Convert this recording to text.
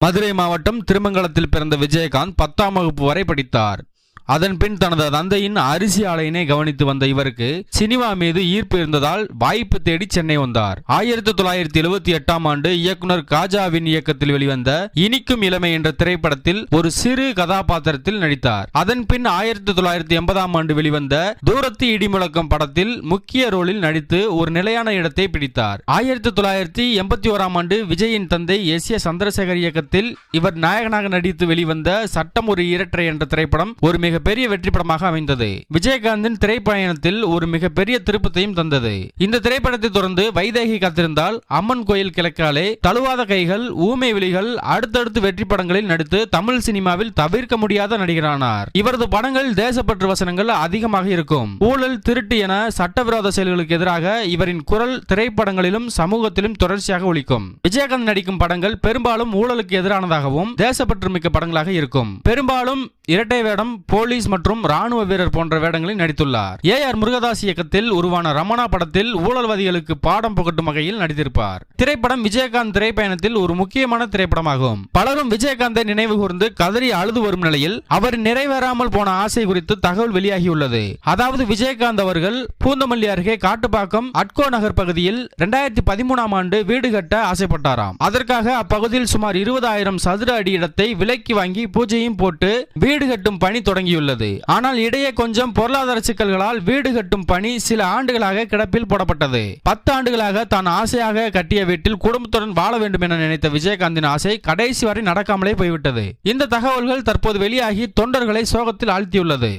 மதுரை மாவட்டம் திருமங்கலத்தில் பிறந்த விஜயகாந்த் பத்தாம் வகுப்பு வரை படித்தார். அதன்பின் தனது தந்தையின் அரிசி ஆலையினை கவனித்து வந்த இவருக்கு சினிமா மீது ஈர்ப்பு இருந்ததால் வாய்ப்பு தேடி சென்னை வந்தார். ஆயிரத்தி தொள்ளாயிரத்தி எழுபத்தி எட்டாம் ஆண்டு இயக்குனர் காஜாவின் இயக்கத்தில் வெளிவந்த இனிக்கும் இளமை என்ற திரைப்படத்தில் ஒரு சிறு கதாபாத்திரத்தில் நடித்தார். அதன் பின் ஆயிரத்தி தொள்ளாயிரத்தி எண்பதாம் ஆண்டு வெளிவந்த தூரத்து இடிமுழக்கம் படத்தில் முக்கிய ரோலில் நடித்து ஒரு நிலையான இடத்தை பிடித்தார். ஆயிரத்தி தொள்ளாயிரத்தி எண்பத்தி ஓராம் ஆண்டு விஜயின் தந்தை எஸ். ஏ சந்திரசேகர் இயக்கத்தில் இவர் நாயகனாக நடித்து வெளிவந்த சட்டம் ஒரு இரட்டை என்ற திரைப்படம் ஒரு மிக மிகப்பெரிய வெற்றி படமாக அமைந்தது. விஜயகாந்தின் திரைப்பயணத்தில் ஒரு மிகப்பெரிய திருப்பத்தையும் தந்தது. இந்த திரைப்படத்தை தொடர்ந்து வைதேகி காத்திருந்தால் அம்மன் கோயில் கிழக்காலே தழுவாத கைகள் ஊமை விழிகள் அடுத்தடுத்து வெற்றி படங்களில் நடித்து தமிழ் சினிமாவில் தவிர்க்க முடியாத நடிகரானார். இவரது படங்களில் தேசப்பற்று வசனங்கள் அதிகமாக இருக்கும். ஊழல் திருட்டு என சட்டவிரோத செயல்களுக்கு எதிராக இவரின் குரல் திரைப்படங்களிலும் சமூகத்திலும் தொடர்ச்சியாக ஒலிக்கும். விஜயகாந்த் நடிக்கும் படங்கள் பெரும்பாலும் ஊழலுக்கு எதிரானதாகவும் தேசப்பற்று மிக்க படங்களாக இருக்கும். பெரும்பாலும் இரட்டை வேடம் போலீஸ் மற்றும் ராணுவ வீரர் போன்ற வேடங்களில் நடித்துள்ளார். ஏ. ஆர். முருகதாஸ் இயக்கத்தில் உருவான ரமணா படத்தில் ஊழல்வாதிகளுக்கு பாடம் புகட்டும் வகையில் நடித்திருப்பார். திரைப்படம் விஜயகாந்த் திரைப்பயணத்தில் ஒரு முக்கியமான திரைப்படமாகும். பலரும் விஜயகாந்தை நினைவு கூர்ந்து கதறி அழுது வரும் நிலையில் அவர் நிறைவேறாமல் போன ஆசை குறித்து தகவல் வெளியாகியுள்ளது. அதாவது விஜயகாந்த் அவர்கள் பூந்தமல்லி அருகே காட்டுப்பாக்கம் அட்கோ நகர் பகுதியில் இரண்டாயிரத்தி பதிமூணாம் ஆண்டு வீடு கட்ட ஆசைப்பட்டாராம். அதற்காக அப்பகுதியில் சுமார் இருபதாயிரம் சதுர அடி இடத்தை விலைக்கு வாங்கி பூஜையும் போட்டு வீடு கட்டும் பணி தொடங்கியுள்ளது ஆனால் இடையே கொஞ்சம் பொருளாதார சிக்கல்களால் வீடு கட்டும் பணி சில ஆண்டுகளாக கிடப்பில் போடப்பட்டது. பத்து ஆண்டுகளாக தான் ஆசையாக கட்டிய வீட்டில் குடும்பத்துடன் வாழ வேண்டும் என நினைத்த விஜயகாந்தின் ஆசை கடைசி வரை நடக்காமலே போய்விட்டது. இந்த தகவல்கள் தற்போது வெளியாகி தொண்டர்களை சோகத்தில் ஆழ்த்தியுள்ளது.